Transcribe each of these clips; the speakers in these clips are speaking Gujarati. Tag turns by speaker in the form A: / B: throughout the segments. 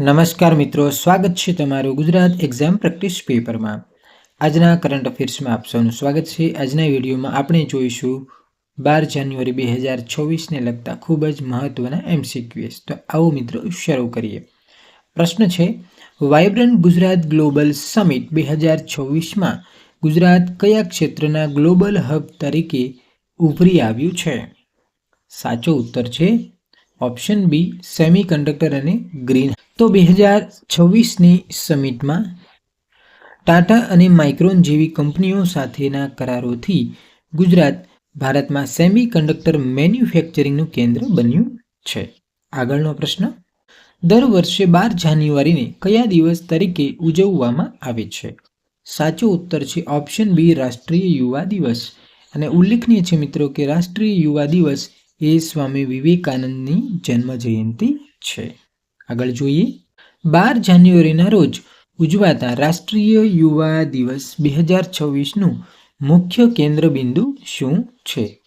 A: નમસ્કાર મિત્રો, સ્વાગત છે તમારું ગુજરાત એક્ઝામ પ્રેક્ટિસ પેપરમાં આજના કરંટ અફેર્સમાં આપ સૌનું સ્વાગત છે. આજના વિડીયોમાં આપણે જોઈશું બાર જાન્યુઆરી બે હજાર છવ્વીસને લગતા ખૂબ જ મહત્ત્વના એમસીક્યુએસ તો આવો મિત્રો, શરૂ કરીએ. પ્રશ્ન છે વાઇબ્રન્ટ ગુજરાત ગ્લોબલ સમિટ બે હજાર છવ્વીસમાં ગુજરાત કયા ક્ષેત્રના ગ્લોબલ હબ તરીકે ઉભરી આવ્યું છે? સાચો ઉત્તર છે ઓપ્શન બી સેમી કંડક્ટર અને ગ્રીન. તો બે હજાર છવ્વીસની સમિટમાં ટાટા અને માઇક્રોન જેવી કંપનીઓ સાથેના કરારોથી ગુજરાત ભારતમાં સેમી કન્ડક્ટર મેન્યુફેક્ચરિંગનું કેન્દ્ર બન્યું છે. આગળનો પ્રશ્ન, દર વર્ષે બાર જાન્યુઆરીને કયા દિવસ તરીકે ઉજવવામાં આવે છે? સાચો ઉત્તર છે ઓપ્શન બી રાષ્ટ્રીય યુવા દિવસ. અને ઉલ્લેખનીય છે મિત્રો કે રાષ્ટ્રીય યુવા દિવસ એ સ્વામી વિવેકાનંદની જન્મ જયંતિ છે. આગળ જોઈએ. બાર જાન્યુઆરીના રોજ ઉજવાતા રાષ્ટ્રીય યુવા દિવસ બે હજાર છવ્વીસનું મુખ્ય કેન્દ્ર બિંદુ શું છે?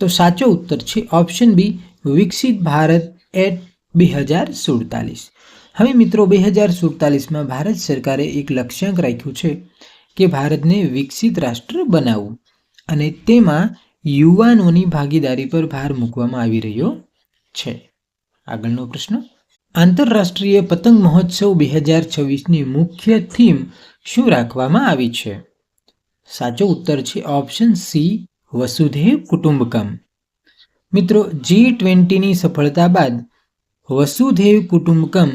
A: તો સાચો ઉત્તર છે ઓપ્શન બી વિકસિત ભારત એટ બે હજાર સુડતાલીસ હવે મિત્રો બે હજાર સુડતાલીસમાં ભારત સરકારે એક લક્ષ્યાંક રાખ્યું છે કે ભારતને વિકસિત રાષ્ટ્ર બનાવવું. અને તેમાં યુવાનોની ભાગીદારી પર ભાર મૂકવામાં આવી રહ્યો છે. આગળનો પ્રશ્ન. આંતરરાષ્ટ્રીય પતંગ મહોત્સવ બે હજાર છવ્વીસની મુખ્ય થીમ શું રાખવામાં આવી છે? સાચો ઉત્તર છે ઓપ્શન સી, વસુધૈવ કુટુંબકમ. મિત્રો, જી ટ્વેન્ટીની સફળતા બાદ વસુધૈવ કુટુંબકમ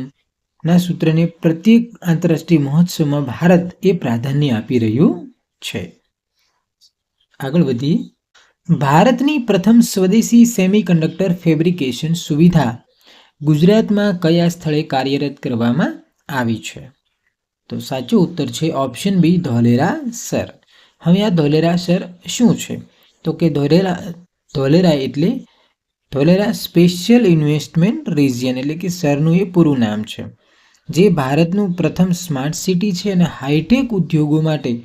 A: ના સૂત્રને પ્રત્યેક આંતરરાષ્ટ્રીય મહોત્સવમાં ભારત એ પ્રાધાન્ય આપી રહ્યું છે. આગળ વધીએ. ભારતની પ્રથમ સ્વદેશી સેમિકન્ડક્ટર ફેબ્રિકેશન સુવિધા ગુજરાતમાં કયા સ્થળે કાર્યરત કરવામાં આવી છે? તો સાચો ઉત્તર છે ઓપ્શન બી ધોલેરા, સર. હવે આ ધોલેરા, સર, શું છે? તો કે ધોલેરા ધોલેરા એટલે ધોલેરા સ્પેશિયલ ઇન્વેસ્ટમેન્ટ રિજિયન એટલે કે સરનું એ પૂરું નામ છે. જે ભારતનું પ્રથમ સ્માર્ટ સિટી છે અને હાઈટેક ઉદ્યોગો માટે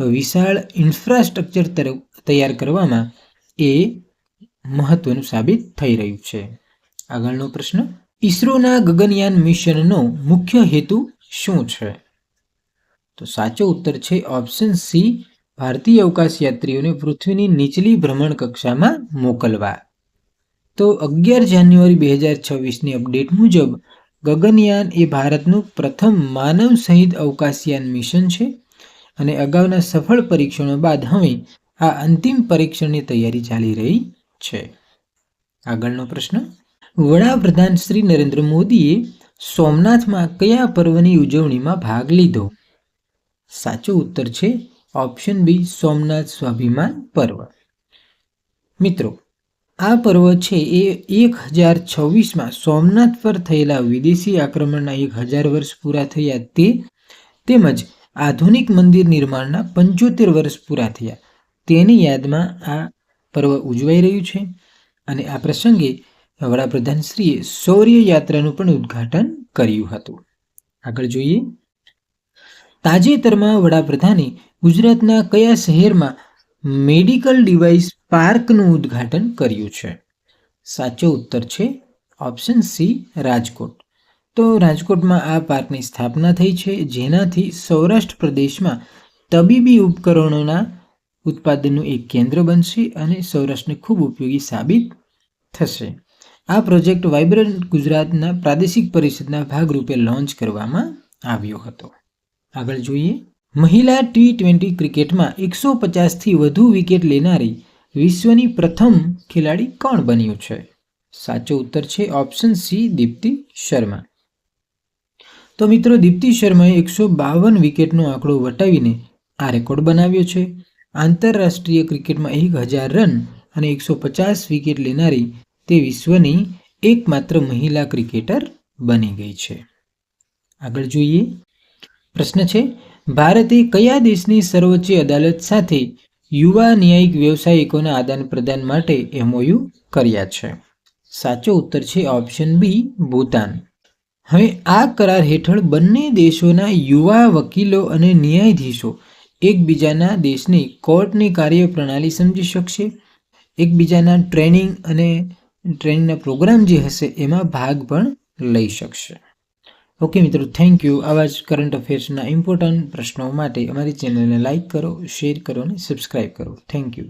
A: વિશાળ ઇન્ફ્રાસ્ટ્રક્ચર તૈયાર કરવામાં એ મહત્વનું સાબિત થઈ રહ્યું છે. આગળનો પ્રશ્ન ઈસરોના ગગનયાન મિશનનો મુખ્ય હેતુ શું છે? તો સાચો ઉત્તર છે ઓપ્શન સી ભારતીય અવકાશ યાત્રીઓને પૃથ્વીની નીચલી ભ્રમણ કક્ષામાં મોકલવા. તો અગિયાર જાન્યુઆરી બે હજાર છવ્વીસની અપડેટ મુજબ, ગગનયાન એ ભારતનું પ્રથમ માનવ સહિત અવકાશયાન મિશન છે. અને અગાઉના સફળ પરીક્ષણો બાદ હવે આ અંતિમ પરીક્ષણની તૈયારી ચાલી રહી છે. આગળનો પ્રશ્ન, વડાપ્રધાન શ્રી નરેન્દ્ર મોદીએ સોમનાથમાં કયા પર્વની ઉજવણીમાં ભાગ લીધો? સાચો ઉત્તર છે ઓપ્શન બી સોમનાથ સ્વાભિમાન પર્વ. મિત્રો, આ પર્વ છે એ એક હજાર છવ્વીસમાં સોમનાથ પર થયેલા વિદેશી આક્રમણના એક હજાર વર્ષ પૂરા થયા તે તેમજ આધુનિક મંદિર નિર્માણના પંચોતેર વર્ષ પૂરા થયા. તેની યાદમાં આ પર્વ ઉજવાઈ રહ્યું છે અને આ પ્રસંગે વડાપ્રધાનશ્રીએ શૌર્ય યાત્રાનું પણ ઉદ્ઘાટન કર્યું હતું. આગળ જોઈએ. તાજેતરમાં વડાપ્રધાને ગુજરાતના કયા શહેરમાં મેડિકલ ડિવાઇસ પાર્કનું ઉદ્ઘાટન કર્યું છે? સાચો ઉત્તર છે ઓપ્શન સી રાજકોટ. તો રાજકોટમાં આ પાર્કની સ્થાપના થઈ છે. જેનાથી સૌરાષ્ટ્ર પ્રદેશમાં તબીબી ઉપકરણોના ઉત્પાદનનું એક કેન્દ્ર બનશે અને સૌરાષ્ટ્રને ખૂબ ઉપયોગી સાબિત થશે. આ પ્રોજેક્ટ વાઇબ્રન્ટ ગુજરાતના પ્રાદેશિક પરિષદના ભાગરૂપે લોન્ચ કરવામાં આવ્યો હતો. આગળ જોઈએ. મહિલા ટી ટ્વેન્ટી ક્રિકેટમાં એકસો પચાસથી વધુ વિકેટ લેનારી વિશ્વની પ્રથમ ખેલાડી કોણ બન્યું છે? સાચો ઉત્તર છે ઓપ્શન સી દીપ્તિ શર્મા. તો મિત્રો દીપ્તિ શર્માએ એકસો બાવન વિકેટનો આંકડો વટાવીને આ રેકોર્ડ બનાવ્યો છે. આંતરરાષ્ટ્રીય ક્રિકેટમાં એક હજાર રન અને એકસો પચાસ વિકેટ લેનારી તે વિશ્વની એકમાત્ર મહિલા ક્રિકેટર બની ગઈ છે. આગળ જોઈએ. પ્રશ્ન છે, ભારતે કયા દેશની સર્વોચ્ચ અદાલત સાથે યુવા ન્યાયિક વ્યવસાયિકોના આદાન પ્રદાન માટે એમઓયુ કર્યા છે? સાચો ઉત્તર છે ઓપ્શન બી ભૂતાન. હવે આ કરાર હેઠળ બંને દેશોના યુવા વકીલો અને ન્યાયાધીશો એકબીજાના દેશની કોર્ટની કાર્યપ્રણાલી સમજી શકશે. એકબીજાના ટ્રેનિંગ અને ટ્રેનિંગના પ્રોગ્રામ જે હશે એમાં ભાગ પણ લઈ શકશે. ઓકે મિત્રો, થેન્ક યુ. આવા જ કરંટ અફેર્સના ઇમ્પોર્ટન્ટ પ્રશ્નો માટે અમારી ચેનલને લાઇક કરો, શેર કરો અને સબસ્ક્રાઈબ કરો. Thank you.